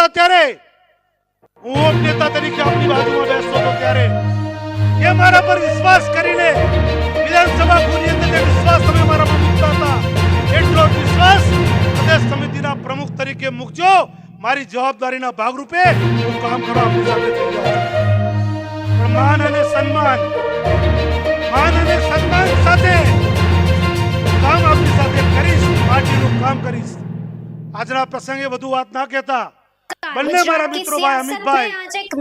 હતા ત્યારે હું નેતા તરીકે આપની બાજુમાં બેસતો હતો ત્યારે એ મારા પર વિશ્વાસ કરીને વિધાનસભા ગૃહની અંદર જે વિશ્વાસ તમે મારા પર મૂકતા હતા, એટલો વિશ્વાસ પ્રદેશ સમિતિના પ્રમુખ તરીકે મૂકજો. મારી જવાબદારીના ભાગરૂપે હું કામ કરવા આપની સાથે થઈ જાઉં માન અને સન્માન, માન અને સન્માન સાથે કામ આપની સાથે કરીશ, પાર્ટીનું કામ કરીશ. આજના પ્રસંગે વધુ વાત ના કહેતા બંને મારા મિત્રો ભાઈ અમિતભાઈ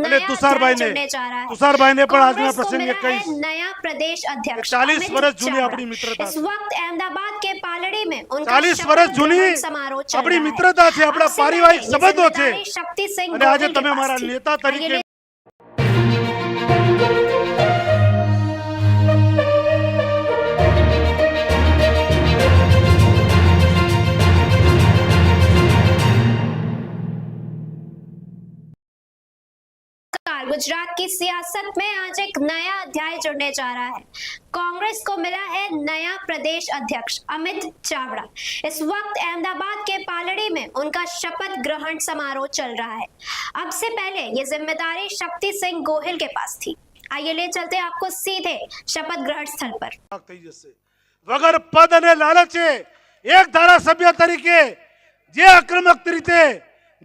અને તુષારભાઈને તુષારભાઈને પણ આજના પ્રસંગે કહીશ नया प्रदेश अध्यक्ष 40 अमित वर्ष जूनी चावड़ा। अपनी मित्रता इस वक्त अहमदाबाद के पालड़ी में उनका 40 शपथ વર્ષ જૂની ग्रहण समारोह चल આપણી रहा है। મિત્રતા છે આપણા आपसे પારિવારિક पहले ये સંબંધો છે जिम्मेदारी शक्ति सिंह અને આજે गोहिल के તમે पास મારા थी। નેતા તરીકે गुजरात की सियासत में आज एक नया अध्याय जुड़ने जा रहा है कांग्रेस को मिला है नया प्रदेश अध्यक्ष अमित चावड़ा इस वक्त अहमदाबाद के पालड़ी में उनका शपथ ग्रहण समारोह चल रहा है अब से पहले ये जिम्मेदारी शक्ति सिंह गोहिल के पास थी आइए ले चलते हैं आपको सीधे शपथ ग्रहण स्थल पर ભાગ થઈ જશે વગર પદ અને લાલચે એક ધારાસભ્ય તરીકે જે આક્રમક રીતે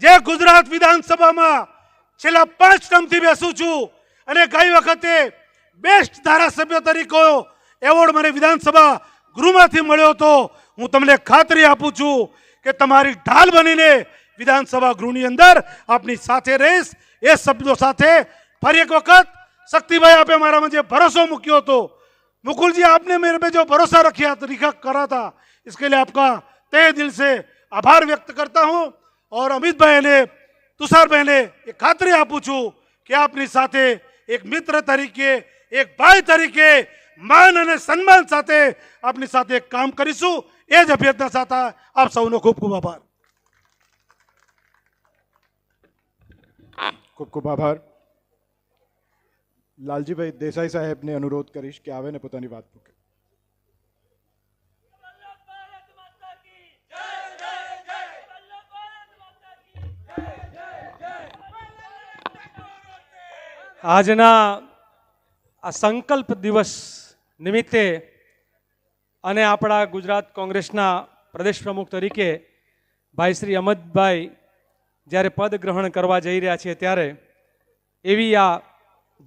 જે ગુજરાત વિધાનસભામાં છેલ્લા પાંચ ટર્મથી બેસું છું અને ગઈ વખતે બેસ્ટ ધારાસભ્ય તરીકે એવોર્ડ મને વિધાનસભા ગૃહમાંથી મળ્યો હતો હું તમને ખાતરી આપું છું કે તમારી ઢાલ બનીને વિધાનસભા ગૃહની અંદર આપની સાથે રહીશ એ શબ્દો સાથે ફરી એક વખત શક્તિભાઈ આપે મારામાં જે ભરોસો મૂક્યો હતો मुकुल जी आपने मेरे पे जो भरोसा रखा तरीका करा था इसके लिए आपका तहे दिल से आभार व्यक्त करता हूं और अमित भाई ने તુષાર બહેને એ ખાતરી આપું છું કે આપની સાથે એક મિત્ર તરીકે, એક ભાઈ તરીકે માન અને સન્માન સાથે આપની સાથે કામ કરીશું. એ જ અભ્યર્થના સાથે આપ સૌનો ખૂબ ખૂબ આભાર. ખૂબ ખૂબ આભાર. લાલજીભાઈ દેસાઈ સાહેબને અનુરોધ કરીશ કે આવે ને પોતાની વાત મૂકે. આજના આ સંકલ્પ દિવસ નિમિત્તે અને આપણા ગુજરાત કોંગ્રેસના પ્રદેશ પ્રમુખ તરીકે ભાઈ શ્રી અમદભાઈ જ્યારે પદ ગ્રહણ કરવા જઈ રહ્યા છે ત્યારે એવી આ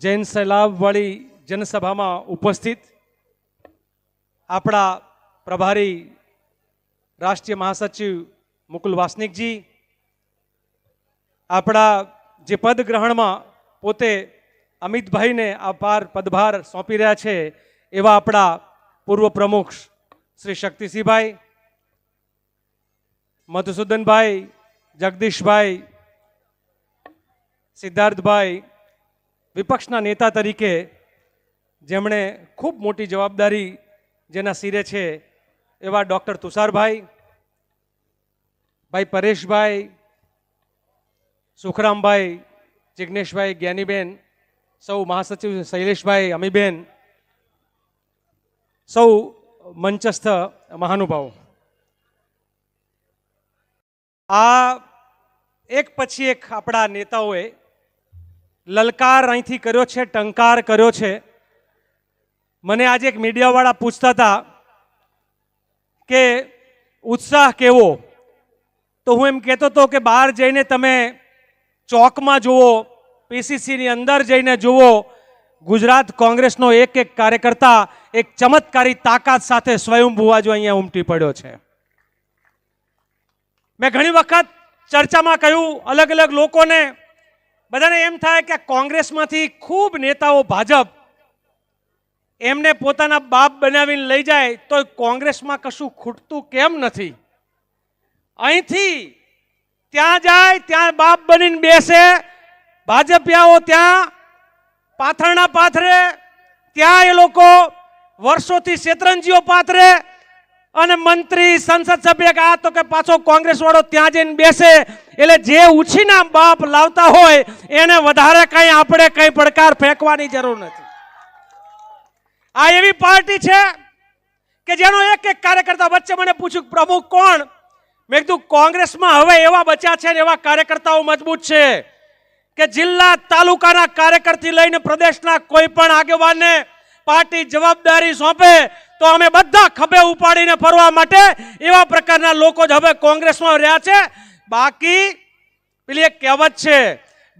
જૈન સૈલાબવાળી જનસભામાં ઉપસ્થિત આપણા પ્રભારી રાષ્ટ્રીય મહાસચિવ મુકુલ વાસનિકજી, આપણા જે પદ ગ્રહણમાં પોતે અમિતભાઈને આ પાર પદભાર સોંપી રહ્યા છે એવા આપણા પૂર્વ પ્રમુખ શ્રી શક્તિસિંહભાઈ, મધુસૂદનભાઈ, જગદીશભાઈ, સિદ્ધાર્થભાઈ વિપક્ષના નેતા તરીકે જેમણે ખૂબ મોટી જવાબદારી જેના સિરે છે એવા ડૉક્ટર તુષારભાઈ, ભાઈ પરેશભાઈ, સુખરામભાઈ જિજ્ઞેશભાઈ જ્ઞાનીબેન સૌ મહાસચિવ શૈલેષભાઈ અમીબેન, સૌ મંચસ્થ મહાનુભાવો. આ એક પછી એક આપણા નેતાઓએ લલકાર અહીંથી કર્યો છે, ટંકાર કર્યો છે. મને આજે એક મીડિયાવાળા પૂછતા હતા કે ઉત્સાહ કેવો? તો હું એમ કહેતો હતો કે બહાર જઈને તમે ચોકમાં જુઓ પીસીસીની અંદર જઈને જુઓ, ગુજરાત કોંગ્રેસનો એક એક કાર્યકર્તા એક ચમત્કારી તાકાત સાથે સ્વયંભુવા જો અહીંયા ઉમટી પડ્યો છે. મેં ઘણી વખત ચર્ચામાં કહ્યું, અલગ અલગ લોકોને, બધાને એમ થાય કે કોંગ્રેસમાંથી ખૂબ નેતાઓ ભાજપ, એમને પોતાના બાપ બનાવીને લઈ જાય તો કોંગ્રેસમાં કશું ખૂટતું કેમ નથી? અહીંથી ત્યાં જાય, ત્યાં બાપ બનીને બેસે ભાજપિયાઓ ત્યાં પાથરણા પાથરે, ત્યાં એ લોકો વર્ષોથી શેતરંજીઓ પાથરે અને મંત્રી, સંસદ સભ્ય કે આ તો કે પાછો કોંગ્રેસ વાળો ત્યાં જઈને બેસે. એટલે જે ઉછીના બાપ લાવતા હોય, એને વધારે કઈ આપણે કઈ પડકાર ફેંકવાની જરૂર નથી. આ એવી પાર્ટી છે કે જેનો એક એક કાર્યકર્તા વચ્ચે મને પૂછ્યું પ્રમુખ કોણ? મેં કીધું, કોંગ્રેસમાં હવે એવા બચ્યા છે ને એવા કાર્યકર્તાઓ મજબૂત છે. કે જિલ્લા તાલુકાના કાર્યકરથી લઈને પ્રદેશના કોઈ પણ આગેવાનને પાર્ટી જવાબદારી સોંપે તો અમે બધા ખભે ઉપાડીને ફરવા માટે એવા પ્રકારના લોકો જ હવે કોંગ્રેસમાં રહ્યા છે. બાકી પેલી એક કહેવત છે,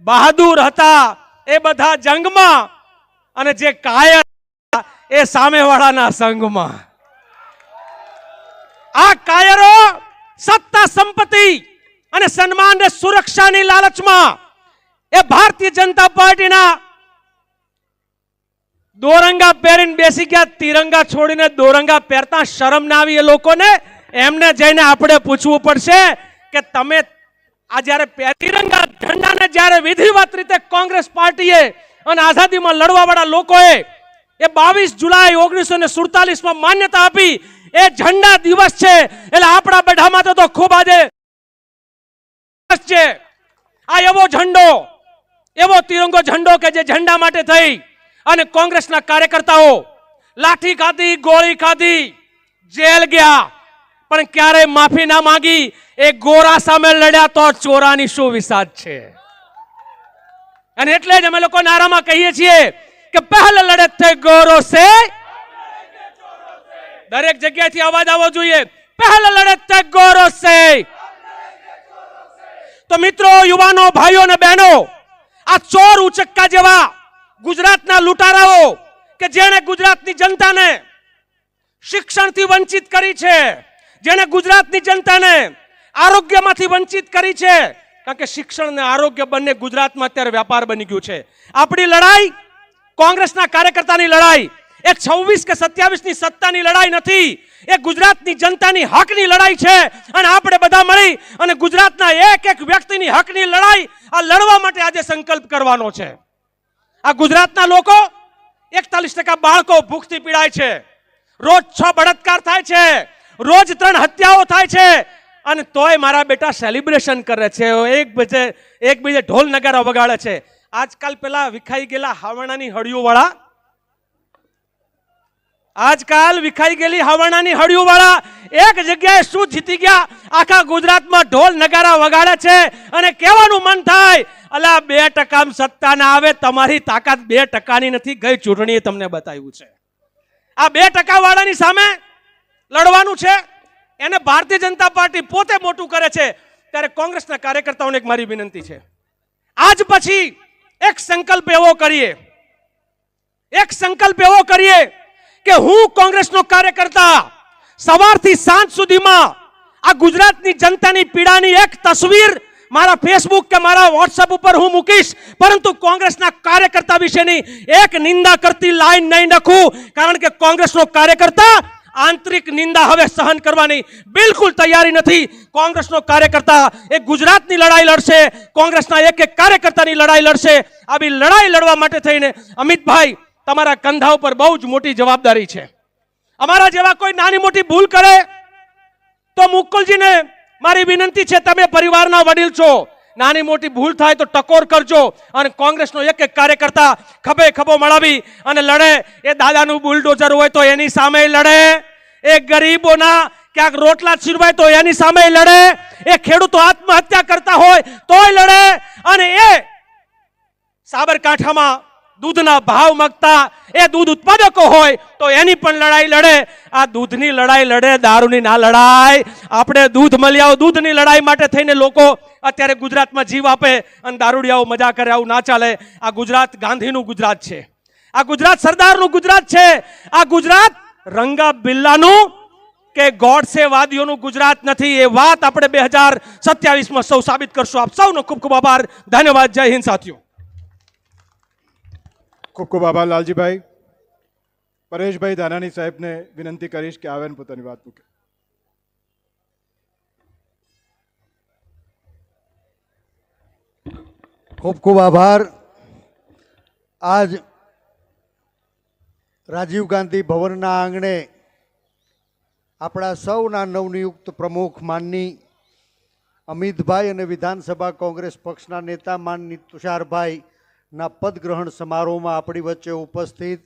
બહાદુર હતા એ બધા જંગમાં અને જે કાયર એ સામેવાળાના સંઘમાં આ કાયરો સત્તા, સંપત્તિ અને સન્માન અને સુરક્ષાની લાલચમાં એ ભારતીય જનતા પાર્ટીના દોરંગા પહેરીને બેસી ગયા, તિરંગા છોડીને દોરંગા પહેરતા શરમ ના આવી એ લોકોને. એમને જઈને આપણે પૂછવું પડશે કે તમે આ જ્યારે તિરંગા ઝંડાને જ્યારે વિધિવત રીતે કોંગ્રેસ પાર્ટીએ અને આઝાદીમાં લડવાવાળા લોકોએ એ બાવીસ જુલાઈ ઓગણીસો ને સુડતાલીસમાં માન્યતા આપી, એ ઝંડા દિવસ છે. એટલે આપણા બેઠામાં તો ખૂબ આજે છે. આ એવો ઝંડો એવો તિરંગો ઝંડો કે જે ઝંડા માટે થઈ અને કોંગ્રેસના કાર્યકર્તાઓ લાઠી ખાધી, ગોળી ખાધી, જેલ ગયા. પણ ક્યારેય માફી ના માંગી? એ ગોરા સામે લડ્યા તો ચોરાની શું વિસાદ છે? અને એટલે જ અમે લોકો નારામાં કહીએ છીએ કે પહેલ લડત થઈ, ગોરો સે. દરેક જગ્યાએથી અવાજ આવવો જોઈએ. પહેલ લડત થઈ, ગોરો સે. તો મિત્રો, યુવાનો, ભાઈઓ અને બહેનો આ ચોર ઉચક્કા જેવા ગુજરાતના લૂંટારાઓ કે જેણે ગુજરાતની જનતાને શિક્ષણથી વંચિત કરી છે, જેણે ગુજરાતની જનતાને આરોગ્યમાંથી વંચિત કરી છે, કારણ કે શિક્ષણ અને આરોગ્ય બંને ગુજરાતમાં અત્યારે વ્યાપાર બની ગયું છે. આપણી લડાઈ, કોંગ્રેસના કાર્યકર્તાની લડાઈ એ છવ્વીસ કે સત્યાવીસની સત્તાની લડાઈ નથી. એ ગુજરાતની જનતાની હકની લડાઈ છે. અને આપણે બધા મળી અને ગુજરાતના એક એક વ્યક્તિની હકની લડાઈ આ લડવા માટે આજે સંકલ્પ કરવાનો છે. આ ગુજરાતના લોકો એકતાલીસ ટકા બાળકો ભૂખથી પીડાય છે. રોજ છ બળાત્કાર થાય છે. રોજ ત્રણ હત્યાઓ થાય છે. અને તોય મારા બેટા સેલિબ્રેશન કરે છે. એક બીજે એક બીજે ઢોલ નગારા વગાડે છે. આજકાલ પેલા વિખાઈ ગયેલા હાવણાની હળીઓવાળા વાળા આજકાલ વિખાઈ ગયેલી હવાણાની હળિયું વાળા એક જગ્યાએ શું જીતી ગયા? આખા ગુજરાતમાં ઢોલ નગારા વગાડે છે અને કહેવાનું મન થાય, અલા, બે ટકામાં સત્તા ના આવે, તમારી તાકાત બે ટકાની નથી. ગઈ ચૂંટણીએ તમને બતાવ્યું છે. આ બે ટકા વાળાની સામે લડવાનું છે. એને ભારતીય જનતા પાર્ટી પોતે મોટું કરે છે. ત્યારે કોંગ્રેસના કાર્યકર્તાઓને એક મારી વિનંતી છે. આજ પછી એક સંકલ્પ એવો કરીએ. એક સંકલ્પ એવો કરીએ કે હું કોંગ્રેસનો કાર્યકર્તા સવારથી સાંજ સુધીમાં આ ગુજરાતની જનતાની પીડાની એક તસવીર મારા ફેસબુક કે મારા વોટ્સઅપ ઉપર હું મૂકીશ. પરંતુ કોંગ્રેસના કાર્યકર્તા વિશેની એક નિંદા કરતી લાઈન નહીં નાખું. કારણ કે કોંગ્રેસનો કાર્યકર્તા આંતરિક નિંદા હવે સહન કરવાની બિલકુલ તૈયારી નથી. કોંગ્રેસનો કાર્યકર્તા એ ગુજરાતની લડાઈ લડશે, કોંગ્રેસના એક એક કાર્યકર્તાની લડાઈ લડશે. આવી લડાઈ લડવા માટે થઈને અમિતભાઈ તમારા કંધા ઉપર બહુ જ મોટી જવાબદારી છે. અમારા જેવા કોઈ નાની મોટી ભૂલ કરે, તો મુકુલજીને મારી વિનંતી છે, તમે પરિવારના વડીલ છો. નાની મોટી ભૂલ થાય તો ટકોર કરજો અને કોંગ્રેસનો એક એક કાર્યકર્તા ખભે ખભો મળાવી અને લડે. એ દાદાનું બુલડોઝર હોય તો એની સામે લડે. એ ગરીબોના ક્યાંક રોટલા છીરવાય તો એની સામે લડે. એ ખેડૂતો આત્મહત્યા કરતા હોય તોય લડે. અને એ સાબરકાંઠામાં દૂધના ભાવ મગતા એ દૂધ ઉત્પાદકો હોય તો એની પણ લડાઈ લડે. આ દૂધની લડાઈ લડે, દારૂની ના લડાઈ. આપણે દૂધ મળી આવો, દૂધની લડાઈ માટે થઈને લોકો અત્યારે ગુજરાતમાં જીવ આપે અને દારૂડિયાઓ મજા કરે, આવું ના ચાલે. આ ગુજરાત ગાંધીનું ગુજરાત છે. આ ગુજરાત સરદારનું ગુજરાત છે. આ ગુજરાત રંગા બિલ્લાનું કે ગોડસેવાદીઓનું ગુજરાત નથી એ વાત આપણે બે હજાર સત્યાવીસમાં સૌ સાબિત કરશું. આપ સૌનો ખૂબ ખૂબ આભાર. ધન્યવાદ. જય હિન્દ, સાથીઓ. ખૂબ ખૂબ આભાર લાલજીભાઈ, પરેશભાઈ ધાનાણી સાહેબને વિનંતી કરીશ કે આવે ને પોતાની વાત મૂકે. ખૂબ ખૂબ આભાર. આજ રાજીવ ગાંધી ભવનના આંગણે આપણા સૌના નવનિયુક્ત પ્રમુખ માનની અમિતભાઈ અને વિધાનસભા કોંગ્રેસ પક્ષના નેતા માનની તુષારભાઈના પદગ્રહણ સમારોહમાં આપણી વચ્ચે ઉપસ્થિત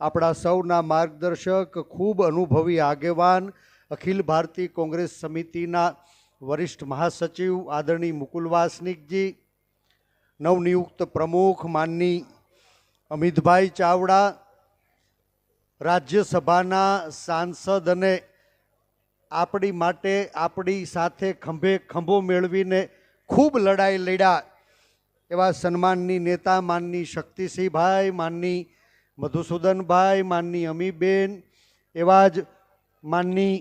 આપણા સૌના માર્ગદર્શક, ખૂબ અનુભવી આગેવાન, અખિલ ભારતીય કોંગ્રેસ સમિતિના વરિષ્ઠ મહાસચિવ આદરણીય મુકુલ વાસનિકજી, નવનિયુક્ત પ્રમુખ માનની અમિતભાઈ ચાવડા, રાજ્યસભાના સાંસદ અને આપણી માટે આપણી સાથે ખંભે ખંભો મેળવીને ખૂબ લડાઈ લડ્યા. એવા સન્માનની નેતા, માનની શક્તિસિંહભાઈ, માનની મધુસૂદનભાઈ, માનની અમીબેન, એવા જ માનની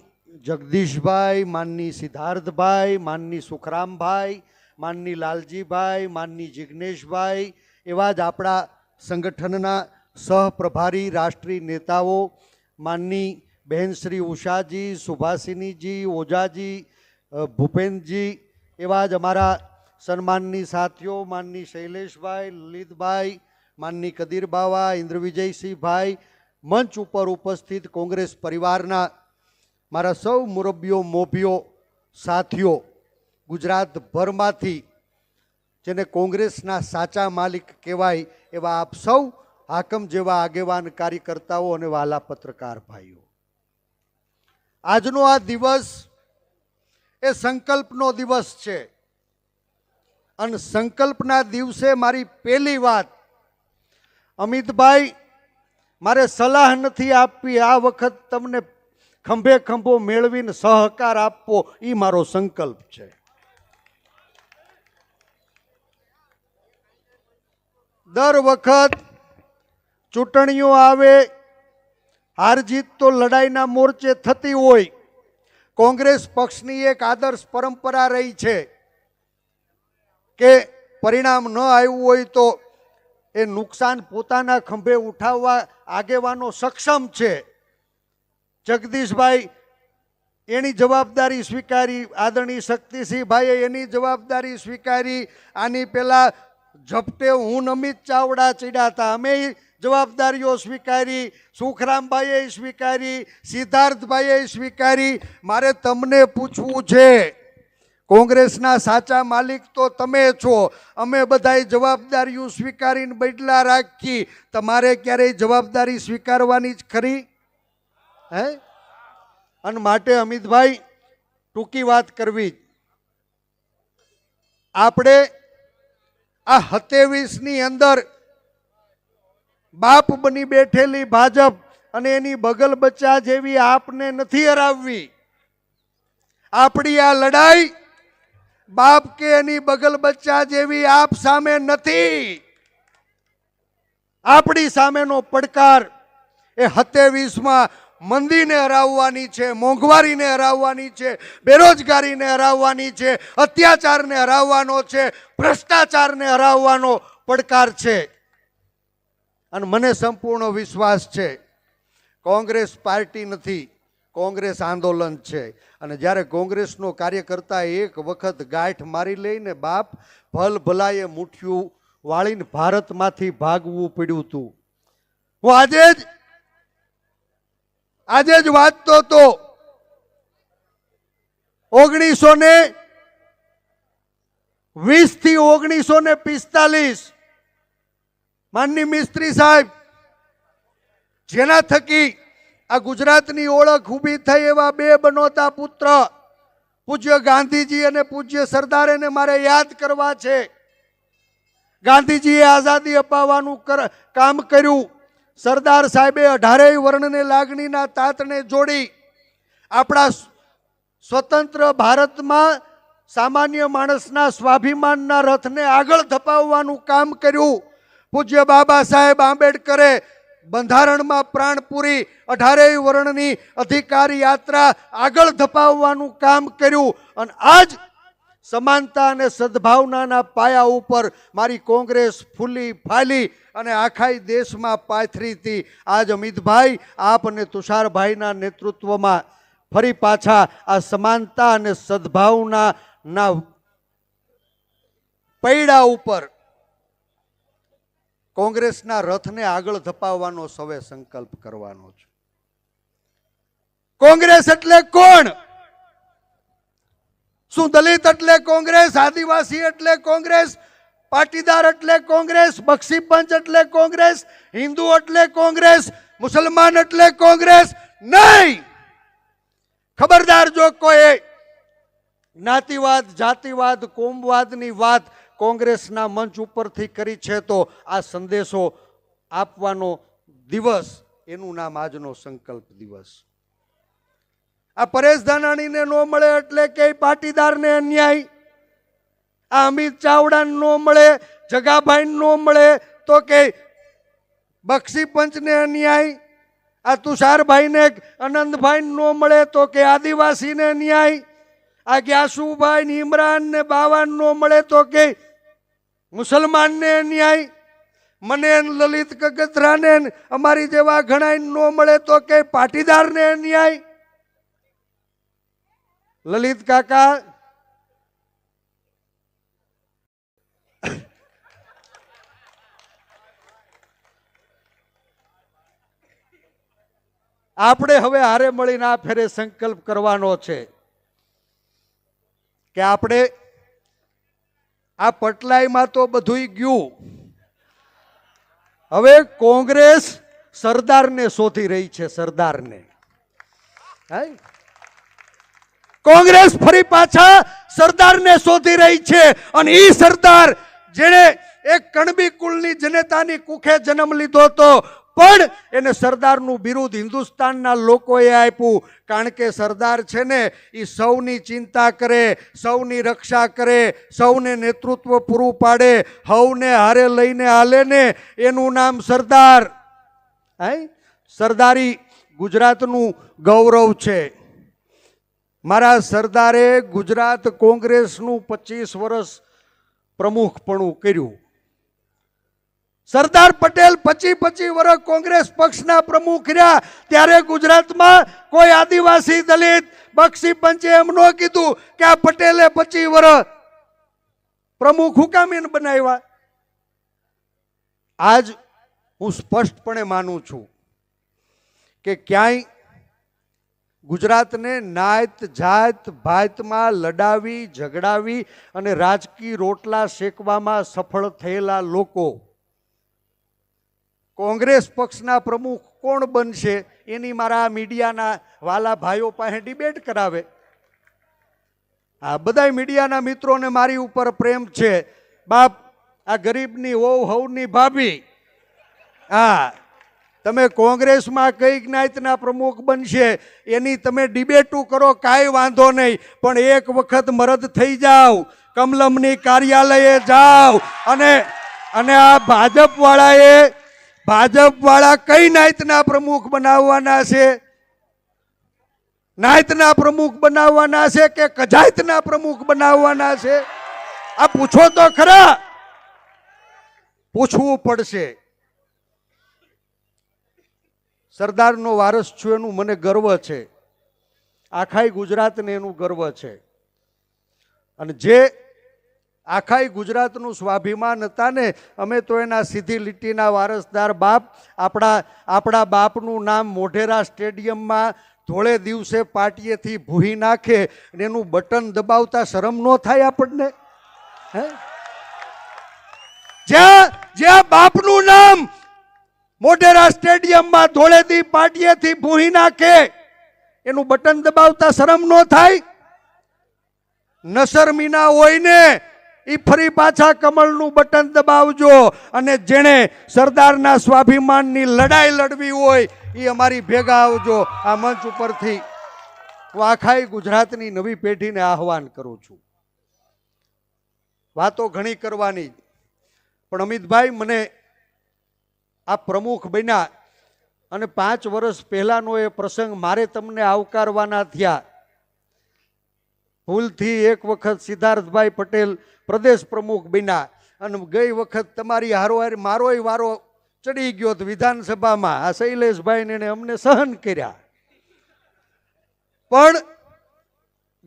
જગદીશભાઈ, માનની સિદ્ધાર્થભાઈ, માનની સુખરામભાઈ, માનની લાલજીભાઈ, માનની જિજ્ઞેશભાઈ એવા જ આપણા સંગઠનના સહપ્રભારી રાષ્ટ્રીય નેતાઓ, માનની બહેન શ્રી ઉષાજી સુભાષિનીજી ઓઝાજી ભૂપેન્દ્રજી એવા જ અમારા સન્માનની સાથીઓ, માનની શૈલેષભાઈ, લલિતભાઈ, માનની કદીર બાવા ઇન્દ્રવિજયસિંહભાઈ, મંચ ઉપર ઉપસ્થિત કોંગ્રેસ પરિવારના મારા સૌ મુરબ્બીઓ, મોભીઓ, સાથીઓ, ગુજરાતભરમાંથી જેને કોંગ્રેસના સાચા માલિક કહેવાય એવા આપ સૌ હાકમ જેવા આગેવાન કાર્યકર્તાઓ અને વાલા પત્રકાર ભાઈઓ. આજનો આ દિવસ એ સંકલ્પનો દિવસ છે. અને સંકલ્પના દિવસે મારી પહેલી વાત, અમિતભાઈ, મારે સલાહ નથી આપવી. આ વખત તમને ખંભે ખંભો મેળવીને સહકાર આપવો. એ મારો સંકલ્પ છે. દર વખત ચૂંટણીઓ આવે હારજીત તો લડાઈના મોરચે થતી હોય. કોંગ્રેસ પક્ષની એક આદર્શ પરંપરા રહી છે. કે પરિણામ ન આવ્યું હોય તો એ નુકસાન પોતાના ખંભે ઉઠાવવા આગેવાનો સક્ષમ છે. જગદીશભાઈ, એની જવાબદારી સ્વીકારી, આદરણીય શક્તિસિંહભાઈએ એની જવાબદારી સ્વીકારી, આની પહેલાં ઝપટે હું નમિત ચાવડા ચીડાતા હતા, અમે જવાબદારીઓ સ્વીકારી, સુખરામભાઈએ સ્વીકારી, સિદ્ધાર્થભાઈએ સ્વીકારી. મારે તમને પૂછવું છે કોંગ્રેસના સાચા માલિક તો તમે છો. અમે બધાય જવાબદારીઓ સ્વીકારીને બદલા રાખી. તમારે ક્યારેય જવાબદારી સ્વીકારવાની જ ખરી? હે? અને માટે અમિતભાઈ, ટૂંકી વાત કરવી. આપણે આ સત્યાવીસની અંદર બાપ બની બેઠેલી ભાજપ અને એની બગલ બચ્ચા જેવી આપને નથી હરાવવી. આપણી આ લડાઈ બાપ કે એની બગલ બચ્ચા જેવી આપ સામે નથી. આપણી સામેનો પડકાર એ હતે વીસમાં મંદીને હરાવવાની છે, મોંઘવારીને હરાવવાની છે, બેરોજગારીને હરાવવાની છે, અત્યાચારને હરાવવાનો છે, ભ્રષ્ટાચારને હરાવવાનો પડકાર છે. અને મને સંપૂર્ણ વિશ્વાસ છે, કોંગ્રેસ પાર્ટી નથી. કોંગ્રેસ આંદોલન છે. અને જ્યારે કોંગ્રેસનો કાર્યકર્તા એક વખત ગાંઠ મારી લઈને બાપ ભલ ભલાએ મુઠ્યું વાળીને ભારતમાંથી ભાગવું પડ્યું હતું હું આજે જ આજે જ વાંચતો તો ઓગણીસો ને વીસથી ઓગણીસો ને પિસ્તાલીસ. માનની મિસ્ત્રી સાહેબ, જેના થકી આ ગુજરાતની ઓળખ ઊભી થઈ એવા બે બનોતા પુત્ર. પૂજ્ય ગાંધીજી અને પૂજ્ય સરદારેને મારે યાદ કરવા છે. ગાંધીજીએ આઝાદી અપાવવાનું કામ કર્યું. સરદાર સાહેબે અઢારેય વર્ણને લાગણીના તાતને જોડી. આપણા સ્વતંત્ર ભારતમાં સામાન્ય માણસના સ્વાભિમાનના રથને આગળ ધપાવવાનું કામ કર્યું. પૂજ્ય બાબા સાહેબ આંબેડકરે બંધારણમાં પ્રાણ પૂરી વર્ણની અધિકાર યાત્રા આગળ ધપાવવાનું કામ કર્યું અને આજ સમાનતા અને સદભાવનાના પાયા ઉપર મારી કોંગ્રેસ ફૂલી ફાલી અને આખાઈ દેશમાં પાથરી હતી. આજ અમિતભાઈ, આપ અને તુષારભાઈના નેતૃત્વમાં ફરી પાછા આ સમાનતા અને સદભાવના ના પૈડા ઉપર કોંગ્રેસના રથને આગળ ધપાવવાનો સવે સંકલ્પ કરવાનો છે. કોંગ્રેસ એટલે કોણ? શું દલિત એટલે કોંગ્રેસ, આદિવાસી એટલે કોંગ્રેસ, પાટીદાર એટલે કોંગ્રેસ, બક્ષી પંચ એટલે કોંગ્રેસ, હિન્દુ એટલે કોંગ્રેસ, મુસલમાન એટલે કોંગ્રેસ? નહીં! ખબરદાર જો કોઈ જ્ઞાતિવાદ જાતિવાદ, કોમવાદની વાત કોંગ્રેસના મંચ ઉપરથી કરી છે તો આ સંદેશો આપવાનો દિવસ, એનું નામ આજનો સંકલ્પ દિવસ. આ પરેશ ધાનાણીને ન મળે એટલે કે પાટીદારને અન્યાય. આ અમિત ચાવડાને ન મળે જગાભાઈ ન મળે, તો કે બક્ષી પંચને અન્યાય. આ તુષારભાઈને અનંતભાઈને ન મળે, તો કે આદિવાસીને ન્યાય આ ગ્યાસુભાઈ ઇમરાન ને બાવાન ન મળે, તો કે મુસલમાનને ન્યાય, મને લલિત કગતરાને અમારી જેવા ઘણા નો મળે તો કે પાટીદારને ન્યાય. લલિત કાકા. આપણે હવે હારે મળીને આ ફેરે સંકલ્પ કરવાનો છે કે આપણે આ પટલાઈમાં તો બધુંય ગયું હવે કોંગ્રેસ સરદારને શોધી રહી છે, સરદારને? કોંગ્રેસ ફરી પાછા સરદારને શોધી રહી છે અને એ સરદાર જેણે એક કણબી કુળની જનતાની કુખે જન્મ લીધો હતો પણ એને સરદારનું બિરુદ હિન્દુસ્તાનના લોકોએ આપ્યું. કારણ કે સરદાર છે ને એ સૌની ચિંતા કરે, સૌની રક્ષા કરે, સૌને નેતૃત્વ પૂરું પાડે, હવને હારે લઈને હાલે ને, એનું નામ સરદાર. હાય સરદારી ગુજરાતનું ગૌરવ છે. મારા સરદારે ગુજરાત કોંગ્રેસનું પચીસ વર્ષ પ્રમુખપણું કર્યું. સરદાર પટેલ પચી પચી વર્ષ કોંગ્રેસ પક્ષના પ્રમુખ રહ્યા. ત્યારે ગુજરાતમાં કોઈ આદિવાસી દલિત બક્ષી પંચે એમ ન કીધું કે આ પટેલે પચી વર્ષ પ્રમુખ હુકામીન બનાવ્યા. આજ હું સ્પષ્ટપણે માનું છું કે ક્યાંય ગુજરાતને નાયત જાત ભાતમાં લડાવી, ઝઘડાવી અને રાજકીય રોટલા શેકવામાં સફળ થયેલા લોકો કોંગ્રેસ પક્ષના પ્રમુખ કોણ બનશે, એની મારા મીડિયાના વાલા ભાઈઓ પાસે ડિબેટ કરાવે. આ બધા મીડિયાના મિત્રોને મારી ઉપર પ્રેમ છે. બાપ, આ ગરીબની હોવ હવની ભાભી. હા, તમે કોંગ્રેસમાં કઈ જ્ઞાતના પ્રમુખ બનશે, એની તમે ડિબેટું કરો, કાંઈ વાંધો નહીં, પણ એક વખત મરદ થઈ જાઓ કમલમની કાર્યાલયે જાઓ અને અને આ ભાજપ વાળાએ ભાજપ વાળા કઈ નાયતના પ્રમુખ બનાવવાના છે? નાયતના પ્રમુખ બનાવવાના છે કે કજાયતના પ્રમુખ બનાવવાના છે? આ પૂછો તો ખરા. પૂછવું પડશે. સરદારનો વારસ છું એનું મને ગર્વ છે. આખાય ગુજરાતને એનું ગર્વ છે. અને જે આખાય ગુજરાતનું સ્વાભિમાન હતા ને અમે તો એના સીધી લીટીના વારસદાર બાપ, આપણા આપણા બાપનું નામ મોઢેરા સ્ટેડિયમમાં ધોળે દિવસે પાટીએથી ભૂહી નાખે અને એનું બટન દબાવતા શરમ ન થાય આપણને? હે? જ્યાં જ્યાં બાપનું નામ મોઢેરા સ્ટેડિયમમાં ધોળેથી પાટીએથી ભૂહી નાખે, એનું બટન દબાવતા શરમ ન થાય? નસરમીના હોય ને એ ફરી પાછા કમળનું બટન દબાવજો. અને જેણે સરદારના સ્વાભિમાનની લડાઈ લડવી હોય એ અમારી ભેગા આવજો. આ મંચ ઉપરથી હું આખાય ગુજરાતની નવી પેઢીને આહવાન કરું છું. વાતો ઘણી કરવાની. પણ અમિતભાઈ મને આ પ્રમુખ બન્યા અને પાંચ વર્ષ પહેલાનો એ પ્રસંગ મારે તમને આવકારવાના થયા. ભૂલથી એક વખત સિદ્ધાર્થભાઈ પટેલ પ્રદેશ પ્રમુખ બન્યા. અને ગઈ વખત તમારી હારોહાર મારોય વારો ચડી ગયો તો વિધાનસભામાં આ શૈલેષભાઈને એને અમને સહન કર્યા. પણ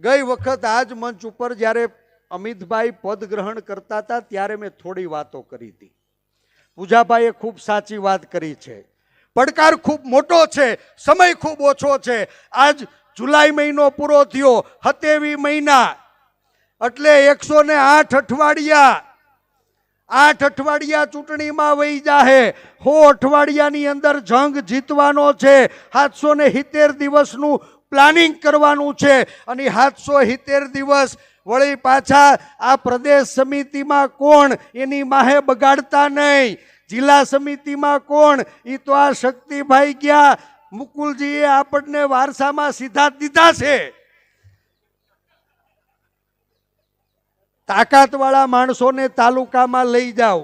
ગઈ વખત આજ મંચ ઉપર જ્યારે અમિતભાઈ પદ ગ્રહણ કરતા હતા ત્યારે મેં થોડી વાતો કરી હતી. પૂજાભાઈએ ખૂબ સાચી વાત કરી છે. પડકાર ખૂબ મોટો છે, સમય ખૂબ ઓછો છે. આજ જુલાઈ મહિનો પૂરો થયો, હતેવી મહિના. એટલે એકસો ને આઠ અઠવાડિયા. આઠ અઠવાડિયા ચૂંટણીમાં વહી જાહે. હો અઠવાડિયાની અંદર જંગ જીતવાનો છે. સાતસો ને સિત્તેર દિવસનું પ્લાનિંગ કરવાનું છે. અને સાતસો સિત્તેર દિવસ વળી પાછા આ પ્રદેશ સમિતિમાં કોણ એની માહે બગાડતા નહીં. જિલ્લા સમિતિમાં કોણ? એ તો આ શક્તિભાઈ ગયા. મુકુલજીએ આપણને વારસામાં સીધા દીધા છે. તાકાતવાળા માણસોને તાલુકામાં લઈ જાઓ.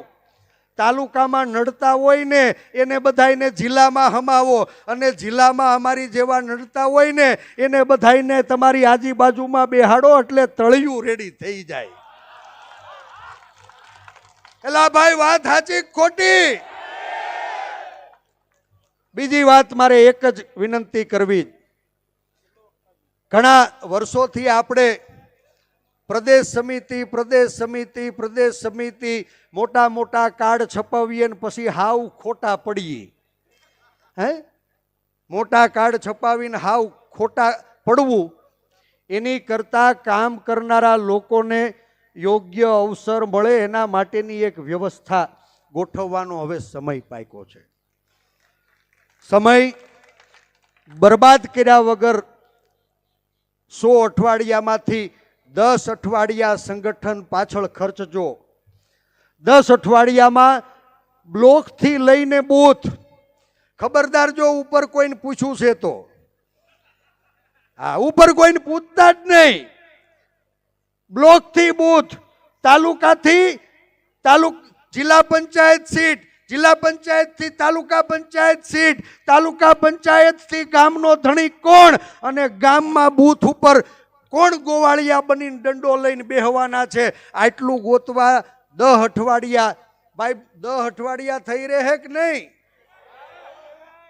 તાલુકામાં નડતા હોય ને એને બધાને જિલ્લામાં હમાવો અને જિલ્લામાં અમારી જેવા નડતા હોય ને એને બધાને તમારી આજુબાજુમાં બેહાડો એટલે તળિયું રેડી થઈ જાય. એલા ભાઈ, વાત સાચી ખોટી? બીજી વાત મારે એક જ વિનંતી કરવી. ઘણા વર્ષોથી આપણે પ્રદેશ સમિતિ પ્રદેશ સમિતિ પ્રદેશ સમિતિ મોટા મોટા કાર્ડ છપાવીએ ને પછી હાવ ખોટા પડીએ. હે? મોટા કાર્ડ છપાવીને હાવ ખોટા પડવું. એની કરતાં કામ કરનારા લોકોને યોગ્ય અવસર મળે એના માટેની એક વ્યવસ્થા ગોઠવવાનો હવે સમય પાક્યો છે. સમય બરબાદ કર્યા વગર સો અઠવાડિયામાંથી દસ અઠવાડિયા સંગઠન પાછળ ખર્ચજો. દસ અઠવાડિયામાં બ્લોકથી લઈને બૂથ. ખબરદાર જો ઉપર કોઈને પૂછ્યું છે તો? હા, ઉપર કોઈને પૂછતા જ નહીં. બ્લોકથી બૂથ, તાલુકાથી તાલુક, જિલ્લા પંચાયત સીટ જિલ્લા પંચાયતથી તાલુકા પંચાયત સીટ, તાલુકા પંચાયતથી ગામનો ધણી કોણ અને ગામમાં બૂથ ઉપર કોણ ગોવાળિયા બનીને દંડો લઈને બેહવાના છે? આટલું ગોતવા દહ અઠવાડિયા, ભાઈ, દહ અઠવાડિયા થઈ રહે કે નહીં?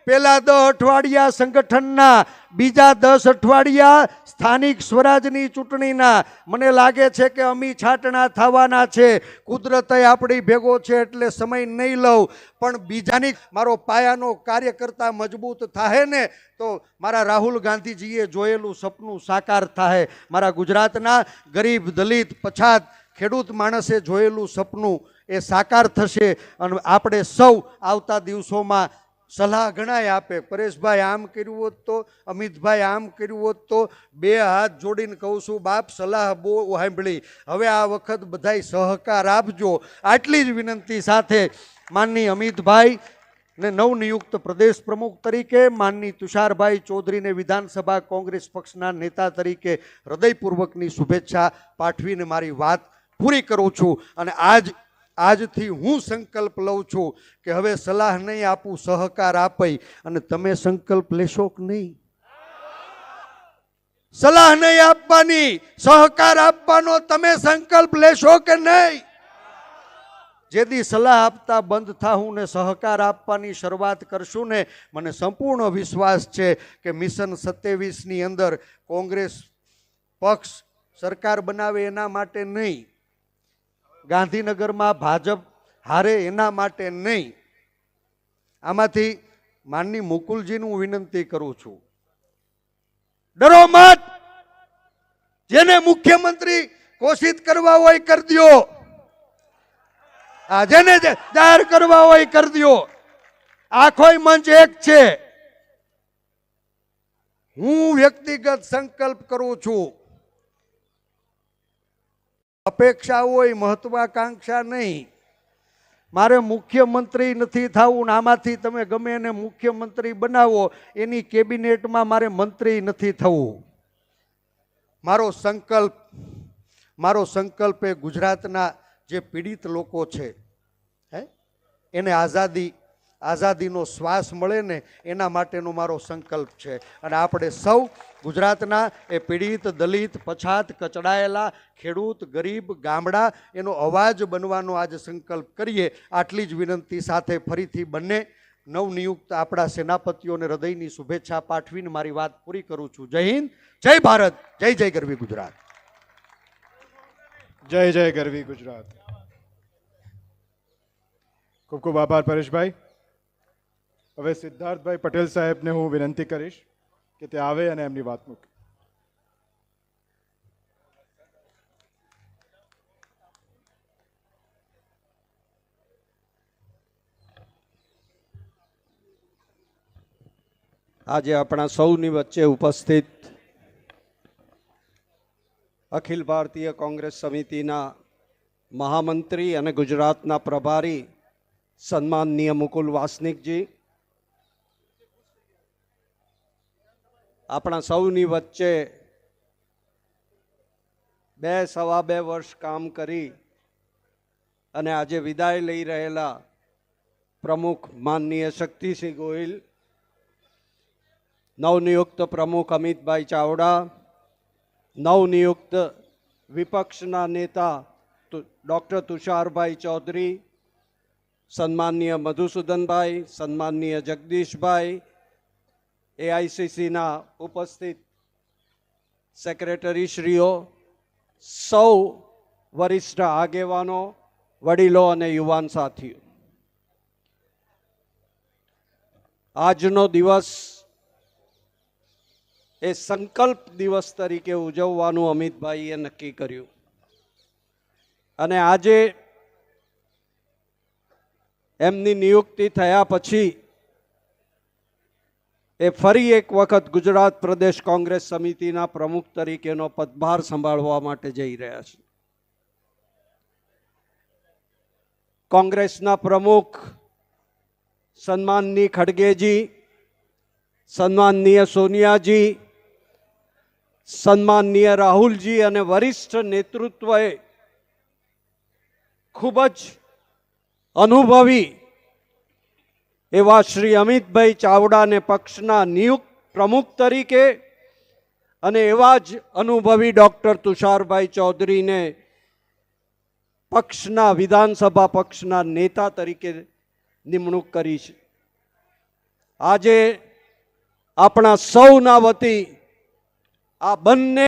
પેલા દસ અઠવાડિયા સંગઠનના, બીજા દસ અઠવાડિયા સ્થાનિક સ્વરાજની ચૂંટણીના. મને લાગે છે કે અમી છાટણા થવાના છે. કુદરતે આપણી ભેગો છે એટલે સમય નહીં લઉં. પણ બીજાની મારો પાયાનો કાર્યકર્તા મજબૂત થાય ને, તો મારા રાહુલ ગાંધીજીએ જોયેલું સપનું સાકાર થાય મારા ગુજરાતના ગરીબ દલિત પછાત ખેડૂત માણસે જોયેલું સપનું એ સાકાર થશે અને આપણે સૌ આવતા દિવસોમાં સલાહ ઘણાય આપે. પરેશભાઈ આમ કર્યું હોત તો, અમિતભાઈ આમ કર્યું હોત તો, બે હાથ જોડીને કહું છું, બાપ સલાહ બહુ સાંભળી. હવે આ વખત બધાય સહકાર આપજો. આટલી જ વિનંતી સાથે માનની અમિતભાઈ ને નવનિયુક્ત પ્રદેશ પ્રમુખ તરીકે, માનની તુષારભાઈ ચૌધરીને વિધાનસભા કોંગ્રેસ પક્ષના નેતા તરીકે હૃદયપૂર્વકની શુભેચ્છા પાઠવીને મારી વાત પૂરી કરું છું. અને આજ આજથી હું સંકલ્પ લઉં છું કે હવે સલાહ નહીં આપું, સહકાર આપઈ અને તમે સંકલ્પ લેશો કે નહીં? સલાહ નહીં આપવાની, સહકાર આપવાનો તમે સંકલ્પ લેશો કે નહીં? જેથી સલાહ આપતા બંધ થાઉં ને સહકાર આપવાની શરૂઆત કરશું ને, મને સંપૂર્ણ વિશ્વાસ છે કે મિશન સત્યાવીસની અંદર કોંગ્રેસ પક્ષ સરકાર બનાવે એના માટે નહીં. ગાંધીનગરમાં ભાજપ હારે એના માટે નહીં. આમાંથી માનની મુકુલજીનું વિનંતી કરું છું. ડરો મત! જેને મુખ્યમંત્રી ઘોષિત કરવા હોય કરી દ્યો. આ જેને જાહેર કરવા હોય કરી દ્યો. આખોય મંચ એક છે. હું વ્યક્તિગત સંકલ્પ કરું છું. અપેક્ષા હોય, મહત્વાકાંક્ષા નહીં. મારે મુખ્યમંત્રી નથી થવું ને આમાંથી તમે ગમે એને મુખ્યમંત્રી બનાવો, એની કેબિનેટમાં મારે મંત્રી નથી થવું. મારો સંકલ્પ મારો સંકલ્પ એ ગુજરાતના જે પીડિત લોકો છે, હે, એને આઝાદી, આઝાદીનો શ્વાસ મળે ને એના માટેનો મારો સંકલ્પ છે. અને આપણે સૌ ગુજરાતના એ પીડિત, દલિત, પછાત, કચડાયેલા, ખેડૂત, ગરીબ, ગામડા, એનો અવાજ બનવાનો આજે સંકલ્પ કરીએ. આટલી જ વિનંતી સાથે ફરીથી બંને નવનિયુક્ત આપણા સેનાપતિઓને હૃદયની શુભેચ્છા પાઠવીને મારી વાત પૂરી કરું છું. જય હિન્દ, જય ભારત, જય જય ગરવી ગુજરાત. જય જય ગરવી ગુજરાત. ખૂબ ખૂબ આભાર પરેશભાઈ. હવે સિદ્ધાર્થભાઈ પટેલ સાહેબને હું વિનંતી કરીશ. કે તે આવે અને એમની વાત મૂકે. આજે આપણા સૌની વચ્ચે ઉપસ્થિત અખિલ ભારતીય કોંગ્રેસ સમિતિના મહામંત્રી અને ગુજરાતના પ્રભારી સન્માનનીય મુકુલ વાસનિકજી આપણા સૌની વચ્ચે બે સવા બે વર્ષ કામ કરી અને આજે વિદાય લઈ રહેલા પ્રમુખ માનનીય શક્તિસિંહ ગોહિલ, નવનિયુક્ત પ્રમુખ અમિતભાઈ ચાવડા, નવનિયુક્ત વિપક્ષના નેતા ડૉક્ટર તુષારભાઈ ચૌધરી, સન્માનીય મધુસૂદનભાઈ, સન્માનીય જગદીશભાઈ એઆઈસીસીના ઉપસ્થિત સેક્રેટરીશ્રીઓ, સૌ વરિષ્ઠ આગેવાનો, વડીલો અને યુવાન સાથીઓ. આજનો દિવસ એ સંકલ્પ દિવસ તરીકે ઉજવવાનું અમિતભાઈએ નક્કી કર્યું. અને આજે એમની નિયુક્તિ થયા પછી એ ફરી એક વખત ગુજરાત પ્રદેશ કોંગ્રેસ સમિતિના પ્રમુખ તરીકેનો પદભાર સંભાળવા માટે જઈ રહ્યા છે. કોંગ્રેસના પ્રમુખ સન્માનની ખડગેજી, સન્માનનીય સોનિયાજી, સન્માનનીય રાહુલજી અને વરિષ્ઠ નેતૃત્વએ ખૂબ જ અનુભવી એવા શ્રી અમિતભાઈ ચાવડાને પક્ષના નિયુક્ત પ્રમુખ તરીકે અને એવા જ અનુભવી ડૉક્ટર તુષારભાઈ ચૌધરીને પક્ષના વિધાનસભા પક્ષના નેતા તરીકે નિમણૂક કરી છે. આજે આપણા સૌના વતી આ બંને